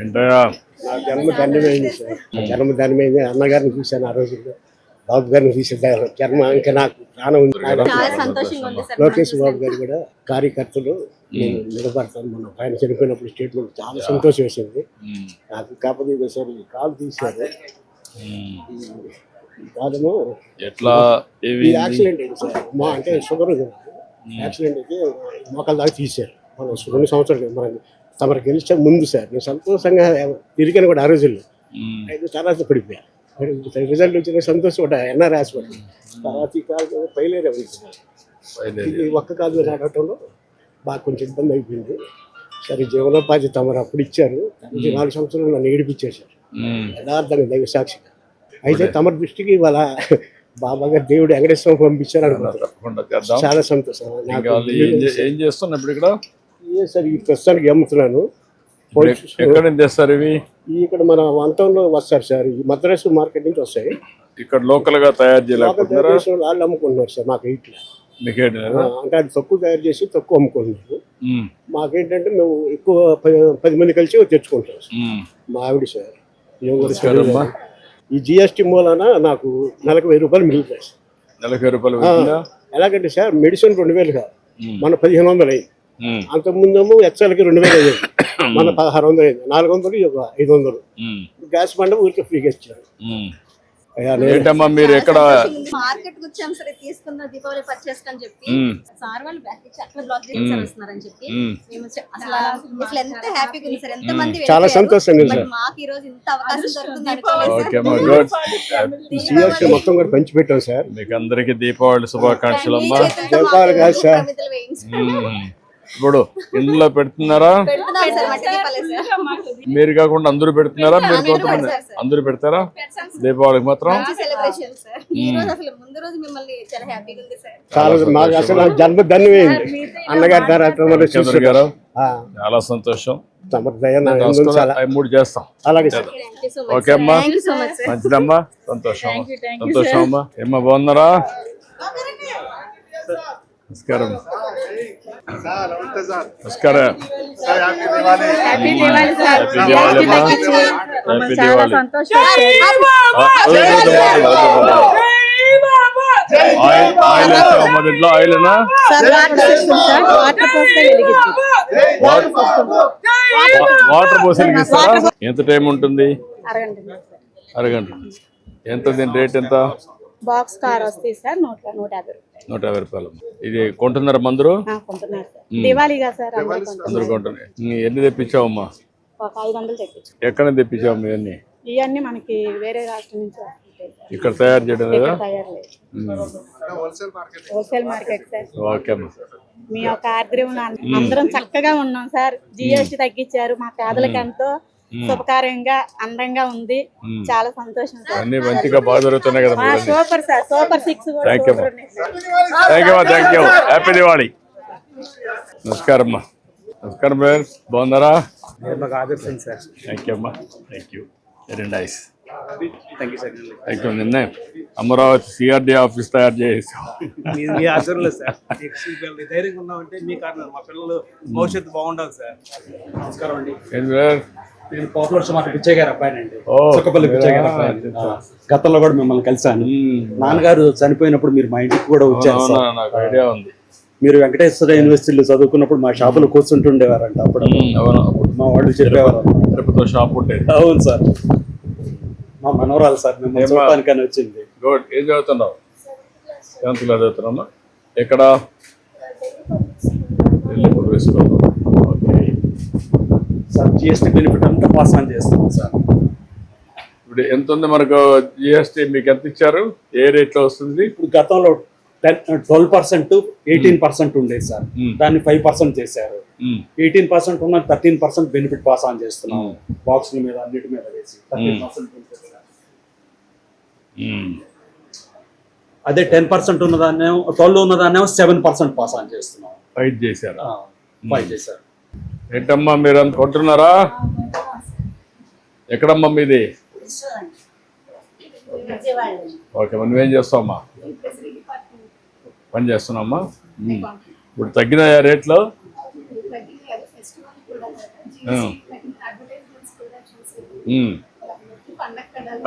ఏంటయ్యా నా జన్మ ధన్యమైంది సార్. నా జన్మ ధన్యమైంది. అన్నగారిని చూశాను ఆ రోజుల్లో బాబు గారిని చూసాను జన్మ ఇంకా నాకు ప్రాణం ఉంది. లోకేష్ బాబు గారు కూడా కార్యకర్తలు నేను నిలబడతాను. మొన్న ఆయన చనిపోయినప్పుడు స్టేట్మెంట్ చాలా సంతోషం వేసింది. నాకు కాకపోతే ఒకసారి కాలు తీశారు. కాలము ఎట్లా యాక్సిడెంట్ అయింది సార్. మా అంటే షుగర్. యాక్సిడెంట్ అయితే మోకాల దాకా తీశారు. మనం రెండు సంవత్సరాలు మనం తమరు గెలిచే ముందు సార్. నేను సంతోషంగా తిరిగాను కూడా ఆ రోజుల్లో. ఐదు తర్వాత పడిపోయా రిజల్ట్ వచ్చిన సంతోషం కూడా ఎన్ఆర్ హాస్పిటల్ తర్వాత ఈ కాలు పైలేరే. ఇది ఒక్క కాదు నడవటంలో బాగా కొంచెం ఇబ్బంది అయిపోయింది. సరే జీవనోపాధి తమరు అప్పుడు ఇచ్చారు. నాలుగు సంవత్సరాలు నన్ను ఏడిపించేశారు ఉమ్, యథార్థంగా దైవ సాక్షిగా. అయితే తమ దృష్టికి వాళ్ళ బాబా గారు దేవుడు వెంకటేశ్వరం పంపించారు అనుకుంటున్నాను చేద్దాం. చాలా సంతోషం. ఏం చేస్తున్నా ఇప్పుడు ఇక్కడ? సరే ఈ ప్రస్తుతానికి అమ్ముతున్నాను ఎక్కడ నుంచి తెస్తారు ఇవి? ఇక్కడ మన వంటంలో వస్తారు సార్. ఈ మద్రాసు మార్కెట్ నుంచి వస్తాయి. ఇక్కడ లోకల్గా తయారు చేయలేకపోతున్నారా? వాళ్ళు అమ్ముకుంటున్నారు సార్ మాకు ఇట్లా. అంటే అది తక్కువ తయారు చేసి తక్కువ అమ్ముకుంటున్నారు. మాకేంటంటే మేము ఎక్కువ పది మంది కలిసి తెచ్చుకుంటాం. మా ఆవిడ సార్. ఈ జిఎస్టీ మూలాన నాకు నెలకు వెయ్యి రూపాయలు మిగులుతాయి సార్. నలభై రూపాయలు ఎలాగంటే సార్ మెడిసిన్ రెండు వేలు కాదు. ఉమ్, మన పదిహేను వందలు అయింది. అంతకుముందేమో ఎక్సెల్కి రెండు వేలు అయ్యేది మన పదహారు వందలు అయింది నాలుగు వందలు ఐదు వందలు. గ్యాస్ బండ ఊరికి ఫ్రీగా ఇచ్చారు. ఏంటమ్మా మీరు ఎక్కడ మార్కెట్కు వచ్చాం సరే తీసుకున్న దీపావళి పర్చేస్ అని చెప్పి సార్ వాళ్ళు అట్లా బ్లాక్ చెప్పి. మేము అసలు ఎంత హ్యాపీగా ఉంది సార్ ఎంత మంది చాలా సార్. మాకు ఈ రోజు ఇంత అవకాశం దొరుకుతుంది మొత్తం కూడా పంచిపెట్టాం సార్. మీకు అందరికి దీపావళి శుభాకాంక్షలు అమ్మా. దీపావళి కాదు సార్. ఇప్పుడు ఇంట్లో పెడుతున్నారా? మీరు కాకుండా అందరూ పెడుతున్నారా? మీరు అందరూ కొంతమంది. అందరూ పెడతారా? దీపావళికి మాత్రం? అన్నగారి తర్వాత గారు ఆ, చాలా సంతోషం. మూడు చేస్తాం. అలాగే sir thank you so much okay అమ్మా. మంచిదమ్మా. సంతోషం సంతోషం అమ్మా. ఏమ్మా బాగున్నారా? నమస్కారం. నమస్కారం. Happy Diwali happy Diwali. Oil oil water పోసి వెలిగిస్తారా? ఎంత టైం ఉంటుంది? అరగంట. ఎంత దీని రేట్ ఎంత? బాక్స్ కార్ వస్తాయి సార్ నూట నూట యాభై నూట యాభై రూపాయలు. ఇది కొంటున్నారా సార్. అందరూ కొంటున్నారు. ఎన్ని తెప్పించావమ్మా? ఎక్కడ తెప్పించావు ఇవన్నీ ఇవన్నీ మనకి వేరే రాష్ట్రం నుంచి ఇక్కడ తయారు చేయడం లేదా? Wholesale market. సార్. ఓకే అమ్మా. మీ యొక్క ఆర్ద్రంలో అందరం చక్కగా ఉన్నాం సార్. జిఎస్టీ తగ్గించారు మా పేదలకు ఎంతో శుభకార్యంగా అందంగా ఉంది. చాలా సంతోషం సార్. అన్ని మంచిగా బాగా జరుగుతున్నాయి కదా super sir. Super six thank you thank you thank you happy Diwali నమస్కారం అమ్మా. నమస్కారం బ్రదర్. బాగున్నారా? మాకు ఆదర్శం సార్ థ్యాంక్ యూ అమ్మా thank you very nice thank you నిన్నే. అమరావతి సిఆర్డి ఆఫీస్ తయారు చేసాం మీ సార్ నెక్స్ట్ పిల్లలు ధైర్యంగా ఉన్నామంటే మీ కారణం. మా పిల్లలు భవిష్యత్తు బాగుండాలి సార్ నమస్కారం అండి. నేను పాపులర్ మాట పిచ్చయ్య గారు అబ్బాయినండి. చుక్కపల్లి పిచ్చయ్య గారు అబ్బాయి గతంలో కూడా మిమ్మల్ని కలిశాను. నాన్నగారు చనిపోయినప్పుడు మీరు మా ఇంటికి కూడా వచ్చారు ఐడియా ఉంది. మీరు వెంకటేశ్వర యూనివర్సిటీలో చదువుకున్నప్పుడు మా షాపులో కూర్చుంటుండేవారంట అప్పుడు. మా వాళ్ళు చెప్పేవారు. తిరుపతిలో షాప్ ఉండేది. అవును సార్. మా మనవరాలు సార్ మిమ్మల్ని ఏమ్మా? చూడటానికని వచ్చింది. గుడ్. ఏం చదువుతున్నావు? క్లాస్ చదువుతున్నామా ఎక్కడ? ఓకే. జిఎస్టీ బెనిఫిట్ అంతా పాస్ ఆన్ చేస్తున్నాం సార్. ఇప్పుడు ఎంత ఉంది మనకు జిఎస్టీ మీకు ఎంత ఇచ్చారు? ఏ రేట్లో వస్తుంది? ఇప్పుడు గతంలో ten twelve percent eighteen percent ఉండేది సార్. దాన్ని ఫైవ్ పర్సెంట్ చేశారు. ఎయిటీన్ పర్సెంట్ ఉన్న thirteen percent benefit pass on చేస్తున్నాం. బాక్సుల మీద అన్నిటి మీద వేసి థర్టీన్ పర్సెంట్ ఉమ్. అదే టెన్ పర్సెంట్ ఉన్నదాన్నేమో ట్వెల్వ్ ఉన్నదాన్నేమో సెవెన్ పర్సెంట్ పాస్ ఆన్ చేస్తున్నాం. ఫైట్ చేశారు. ఫైవ్ చేశారు. ఏంటమ్మా మీరు అంత కొంటున్నారా? ఎక్కడమ్మా మీది? ఓకే నువ్వేం చేస్తావమ్మా? పని చేస్తున్నామ్మా ఇప్పుడు తగ్గినాయా రేట్లు?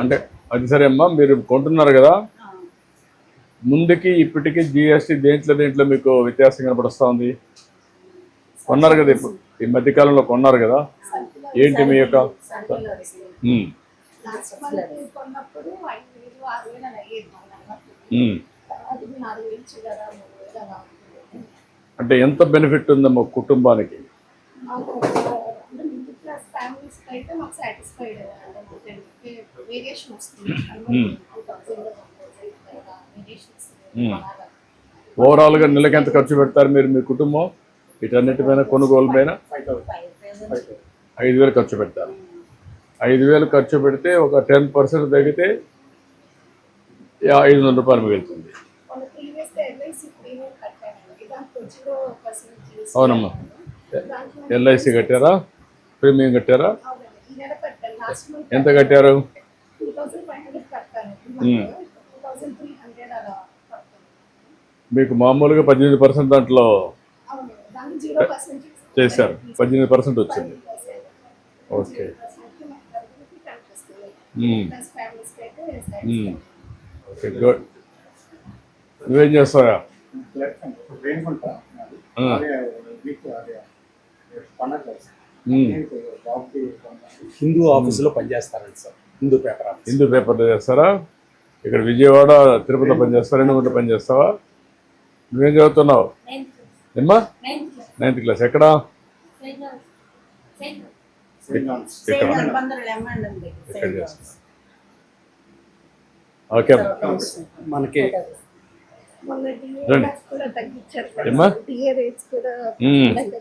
అంటే అది సరే అమ్మా మీరు కొంటున్నారు కదా? ముందుకి ఇప్పటికి జిఎస్టీ దేంట్లో దేంట్లో మీకు వ్యత్యాసం కనపడుస్తూ ఉంది? కొన్నారు కదా ఇప్పుడు. ఈ మధ్యకాలంలో కొన్నారు కదా ఏంటి మీ యొక్క. అంటే ఎంత బెనిఫిట్ ఉందమ్మా కుటుంబానికి. ఓవరాల్గా నెలకి ఎంత ఖర్చు పెడతారు మీరు మీ కుటుంబం వీటన్నిటి పైన కొనుగోలు పైన ఐదు వేలు ఖర్చు పెడతారు. ఐదు వేలు ఖర్చు పెడితే ఒక టెన్ పర్సెంట్ తగ్గితే ఐదు వందల రూపాయలు మిగులుతుంది. అవునమ్మా. ఎల్ఐసి కట్టారా? ప్రీమియం కట్టారా? ఎంత కట్టారు. మీకు మామూలుగా పద్దెనిమిది పర్సెంట్ దాంట్లో అవును దానికి జీరో పర్సెంట్ చేశారు. పద్దెనిమిది పర్సెంట్ వచ్చింది. ఓకే. Okay good. నువ్వేం చేస్తావా. హిందూ ఆఫీసులో పనిచేస్తారండి సార్. హిందూ పేపర్ హిందూ పేపర్లో చేస్తారా? ఇక్కడ విజయవాడ తిరుపతిలో పనిచేస్తావా రెండు గంటలు పనిచేస్తావా? నువ్వేం చదువుతున్నావు? ఏమ్మా? నైన్త్ క్లాస్ ఎక్కడ? ఓకే. అమ్మా. మనకి.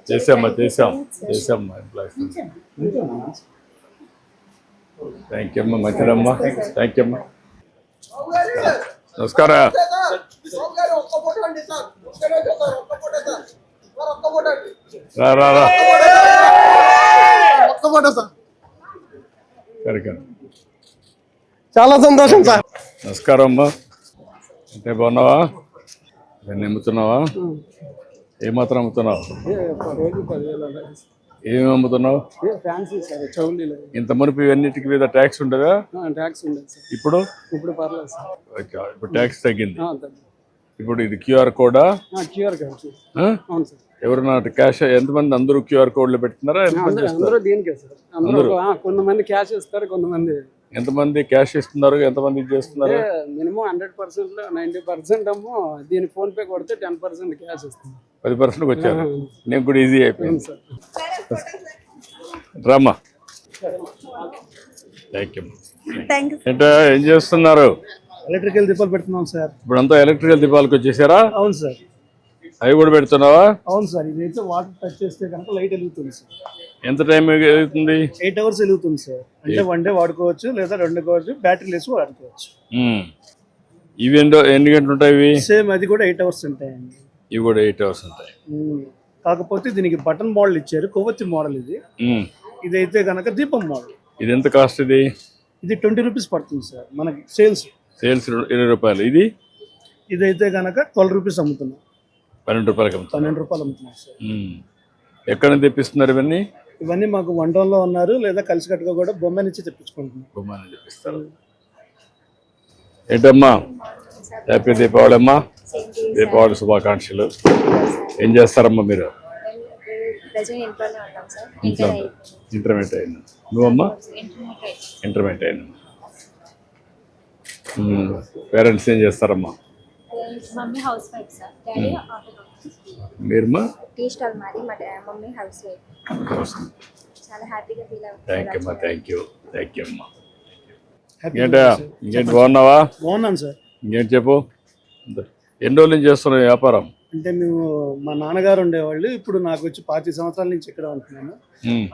చేసామ్మా చేసాం చేసామ్మా ఎంప్లాయీస్ థ్యాంక్ యూ అమ్మా మంచిదమ్మా. థ్యాంక్ యూ అమ్మా. నమస్కారం. రా రా రా. కరెక్ట్ చాలా సంతోషం సార్. నమస్కారం అమ్మా. అంటే బాగున్నావా? దాన్ని అమ్ముతున్నావా ఏమాత్రం అమ్ముతున్నావు? ఏమేమి అమ్ముతున్నావు? ఇంత మునుపు ఇవన్నిటికి మీద ట్యాక్స్ ఉండదా? ట్యాక్స్ ఉండదు సార్. ఇప్పుడు? పర్లేదు ఇప్పుడు ట్యాక్స్ తగ్గింది. ఇప్పుడు ఇది క్యూఆర్ కోడా? క్యూఆర్ ఆ? అవును సార్ క్యాష్ ఎంతమంది అందరూ క్యూఆర్ కోడ్లు పెడుతున్నారా ఎంతమంది అందరూ అందరూ దీనికే సార్ అందరూ ఆ, కొంతమంది క్యాష్ ఇస్తారు కొంతమంది ఎంతమంది క్యాష్ ఇస్తున్నారు ఎంతమంది ఇది చేస్తున్నారు? Minimum hundred percent ninety percent ఏమో దీని ఫోన్ పే కొడితే టెన్ పర్సెంట్ క్యాష్ ఇస్తుంది పది పర్సెంట్ వచ్చారు. నేను కూడా ఈజీ అయిపోయింది. సార్ రామ్మా థ్యాంక్ యూ థ్యాంక్ యూ ఏంటో ఏం చేస్తున్నారు? ఎలక్ట్రికల్ దీపాలు పెడుతున్నాం సార్. ఇప్పుడంతా ఎలక్ట్రికల్ దీపాలకు వచ్చేసారా? అవును సార్. అవి కూడా పెడుతున్నావా? అవును సార్ ఇదైతే వాటర్ టచ్ చేస్తే కనుక లైట్ వెలుగుతుంది సార్. ఎంత టైం అవుతుంది ఎయిట్ అవర్స్ వెలుగుతుంది సార్. అంటే వన్ డే వాడుకోవచ్చు లేదా రెండు కావచ్చు బ్యాటరీ లేసి వాడుకోవచ్చు. ఉమ్. ఇవి ఎన్నో ఎన్ని గంటలు ఉంటాయి ఇవి? సేమ్ అది కూడా ఎయిట్ అవర్స్ ఉంటాయండి. ఇవి కూడా ఎయిట్ అవర్స్ ఉంటాయి. ఉమ్. కాకపోతే దీనికి బటన్ మోడల్ ఇచ్చారు కొవ్వొత్తి మోడల్ ఇది. ఉమ్. ఇదైతే కనుక దీపం మోడల్ ఇది ఎంత కాస్ట్ ఇది? ఇది ట్వంటీ రూపీస్ పడుతుంది సార్ మనకి సేల్స్ సేల్స్ ఇరవై రూపాయలు. ఇది? ఇదైతే కనుక ట్వెల్వ్ రూపీస్ అమ్ముతున్నాం. పన్నెండు రూపాయలకి అమ్ముతాం పన్నెండు రూపాయలు అమ్ముతున్నాం సార్. ఎక్కడ నుంచి తెప్పిస్తున్నారు ఇవన్నీ? ఇవన్నీ మాకు టౌన్లో ఉన్నారు లేదా కలిసికట్టుగా కూడా బొమ్మ నుంచి తెప్పించుకుంటున్నాం. బొమ్మని తెప్పిస్తారు. ఏంటమ్మా? హ్యాపీ దీపావళి అమ్మా. దీపావళి శుభాకాంక్షలు. ఏం చేస్తారమ్మా మీరు? ఇంట్లో ఇంటర్మీడియట్ అయింది. నువ్వమ్మా? ఇంటర్మీడియట్ ఇంటర్మీడియట్ అయింది. పేరెంట్స్ ఏం చేస్తారమ్మా? Mummy housewife sir. Daddy auto మీరమ్మా? Tea stall మాది మా మమ్మీ హౌస్ వైఫ్. చాలా హ్యాపీగా ఫీల్ థ్యాంక్ యూ అమ్మా థ్యాంక్ యూ థ్యాంక్ యూ అమ్మా. ఇంకేంటి బాగున్నావా? బాగున్నాను సార్ ఇంకేంటి చెప్పు? ఎన్ని రోజుల నుంచి చేస్తున్నావు వ్యాపారం? అంటే మేము మా నాన్నగారు ఉండేవాళ్ళు. ఇప్పుడు నాకు వచ్చి పాతి సంవత్సరాల నుంచి ఇక్కడ ఉంటున్నాను.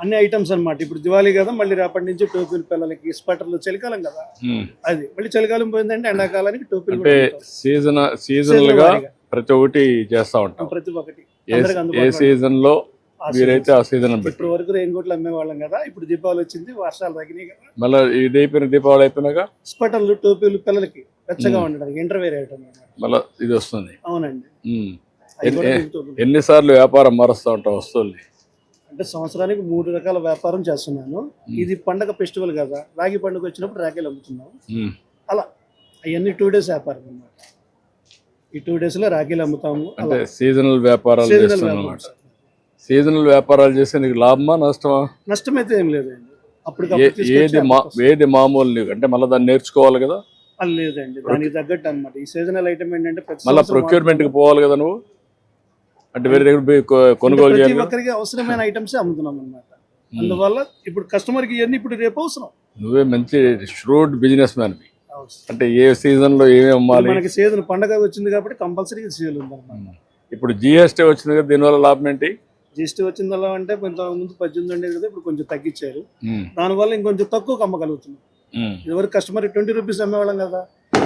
అన్ని ఐటమ్స్ అన్నమాట. ఇప్పుడు దివాళీ కదా మళ్ళీ రేపటి నుంచి టోపీలు పిల్లలకి స్వెటర్లు చలికాలం కదా. అది. మళ్ళీ చలికాలం పోయిందంటే ఎండాకాలానికి టోపీలు. సీజన్ సీజనల్గా. ప్రతి ఒక్కటి చేస్తా ఉంటాం. ప్రతి ఒక్కటి. ఏ సీజన్లో మీరైతే ఆ సీజన్. ఇప్పుడు వరకు రెయిన్ కోట్లు అమ్మేవాళ్ళం కదా ఇప్పుడు దీపావళి వచ్చింది వర్షాలు తగ్గినాయి కదా. మళ్ళీ ఇది అయిపోయిన దీపావళి అయిపోయినాక? స్వెటర్లు టోపీలు పిల్లలకి వెచ్చగా ఉండడానికి ఇంటర్వేర్ ఐటమ్ అన్నమాట. మళ్ళీ ఇది వస్తుంది. అవునండి. ఎన్నిసార్లు వ్యాపారం మారుస్తూ ఉంటాం వస్తువుల్ని? అంటే సంవత్సరానికి మూడు రకాల వ్యాపారం చేస్తున్నాను. ఇది పండగ ఫెస్టివల్ కదా రాగి పండుగ వచ్చినప్పుడు రాఖీలు అమ్ముతున్నాం. అలా అవన్నీ టూ డేస్ వ్యాపారం అన్నమాట. ఈ టూ డేస్లో రాఖీలు అమ్ముతాము అంటే సీజనల్ వ్యాపారాలు అనమాట సీజనల్ వ్యాపారాలు చేస్తే నీకు లాభమా నష్టమా? నష్టం అయితే ఏం లేదండి అప్పటికప్పుడు ఏది మా. ఏది మామూలు నీకు? అంటే మళ్ళీ దాన్ని నేర్చుకోవాలి కదా? లేదండి. దానికి తగ్గట్టు అన్నమాట. ఈ సీజనల్ ఐటమ్ ఏంటంటే మళ్ళీ సంవత్సరం ప్రొక్యూర్మెంట్కి పోవాలి కదా నువ్వు? అంటే వేరే దగ్గర కొనుగోలు ప్రతి? ఒక్కరికి అవసరమైన ఐటమ్స్ అమ్ముతున్నాం అన్నమాట. అందువల్ల ఇప్పుడు కస్టమర్కి ఇవన్నీ ఇప్పుడు రేపు అవసరం. నువ్వే మంచి ష్రూడ్ బిజినెస్ మ్యాన్. అంటే ఏ సీజన్లో ఏమేమి ఇప్పుడు అమ్మాలి? మనకి సీజన్ పండగ వచ్చింది కాబట్టి కంపల్సరీ అన్నమాట. ఇప్పుడు జిఎస్టీ వచ్చింది కదా దీనివల్ల లాభం ఏంటి? జిఎస్టీ వచ్చిందల్లా అంటే కొంత ముందు పద్దెనిమిది ఉండేది కదా ఇప్పుడు కొంచెం తగ్గించారు. దానివల్ల ఇంకొంచెం తక్కువ అమ్మగలుగుతున్నాం ఎవరు కస్టమర్ ట్వంటీ రూపీస్ అమ్మేవాళ్ళం కదా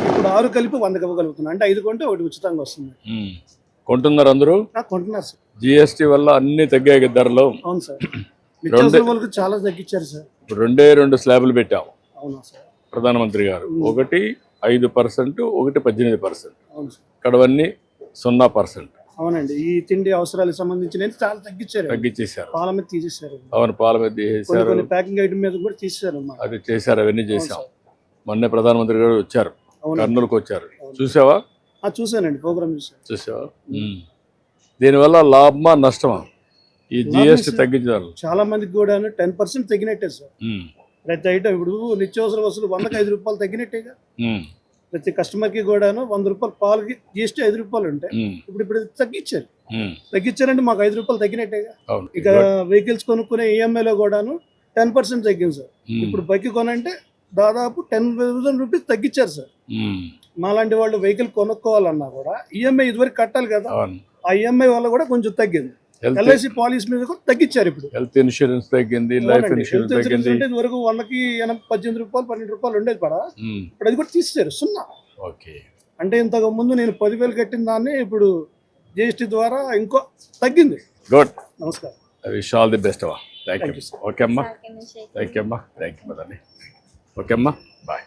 ఇప్పుడు ఆరు కలిపి వందకి ఇవ్వగలుగుతున్నాం. అంటే ఐదు కొంటే ఒకటి ఉచితంగా వస్తుంది. కొంటున్నారు అందరూ? కొంటున్నారు సార్ జిఎస్టీ వల్ల అన్ని తగ్గాయి ధరలు? అవును సార్ చాలా తగ్గించారు సార్ రెండే రెండు స్లాబ్లు పెట్టాము అవునా సార్ ప్రధానమంత్రి గారు. ఒకటి ఐదు పర్సెంట్ ఒకటి పద్దెనిమిది పర్సెంట్. ఇక్కడవన్నీ సున్నా పర్సెంట్. అవునండి. ఈ తిండి అవసరాలకు సంబంధించిన చాలా తగ్గించారు. తగ్గించేశారు. పాల మీద తీసేశారు. అవును పాల మీద కొన్ని ప్యాకింగ్ ఐటమ్ మీద కూడా తీసేశారు అది చేశారు అవన్నీ చేశాం. మొన్నే ప్రధానమంత్రి గారు వచ్చారు. కర్నూలుకు వచ్చారు. చూసావా? ఆ, చూశానండి ప్రోగ్రామ్ చూశాను. చూసావా. దీనివల్ల లాభమా నష్టమా? ఈ జిఎస్టీ. తగ్గించారు చాలా మందికి కూడా టెన్ పర్సెంట్ తగ్గినట్టే సార్. ప్రతి ఐటమ్ ఇప్పుడు నిత్యావసర వసూలు వందకి ఐదు రూపాయలు తగ్గినట్టేగా. ప్రతి కస్టమర్కి కూడాను వంద రూపాయలు పాలకి జిఎస్టీ ఐదు రూపాయలు ఉంటాయి ఇప్పుడు ఇప్పుడు తగ్గించారు. తగ్గించారంటే మాకు ఐదు రూపాయలు తగ్గినట్టేగా. ఇక వెహికల్స్ కొనుక్కునే ఈఎంఐలో కూడాను టెన్ పర్సెంట్ తగ్గింది సార్. ఇప్పుడు బైక్ కొనంటే దాదాపు టెన్ థౌసండ్ రూపీస్ తగ్గించారు సార్. మాలాంటి వాళ్ళు వెహికల్ కొనుక్కోవాలన్నా కూడా ఈఎంఐ ఇదివరకు కట్టాలి కదా అవును. ఆ ఈఎంఐ వల్ల కూడా కొంచెం తగ్గింది. ఎల్ఐసి పాలసీ మీద కూడా తగ్గించారు ఇప్పుడు. హెల్త్ ఇన్సూరెన్స్ తగ్గింది లైఫ్. ఇన్సూరెన్స్ తగ్గింది. అంటే ఇదివరకు వందకి ఎనభై పద్దెనిమిది రూపాయలు పన్నెండు రూపాయలు ఉండేది పడా? ఇప్పుడు అది కూడా తీసేశారు సున్నా. ఓకే. అంటే ఇంతకు ముందు నేను పదివేలు కట్టిన దాన్ని ఇప్పుడు జిఎస్టీ ద్వారా ఇంకో తగ్గింది. గుడ్ నమస్కారం. విష్ ఆల్ ది బెస్ట్ అమ్మా థ్యాంక్ యూ. ఓకే అమ్మా. థ్యాంక్ యూ అమ్మా. థ్యాంక్ యూ మదండి ఓకే అమ్మా. బాయ్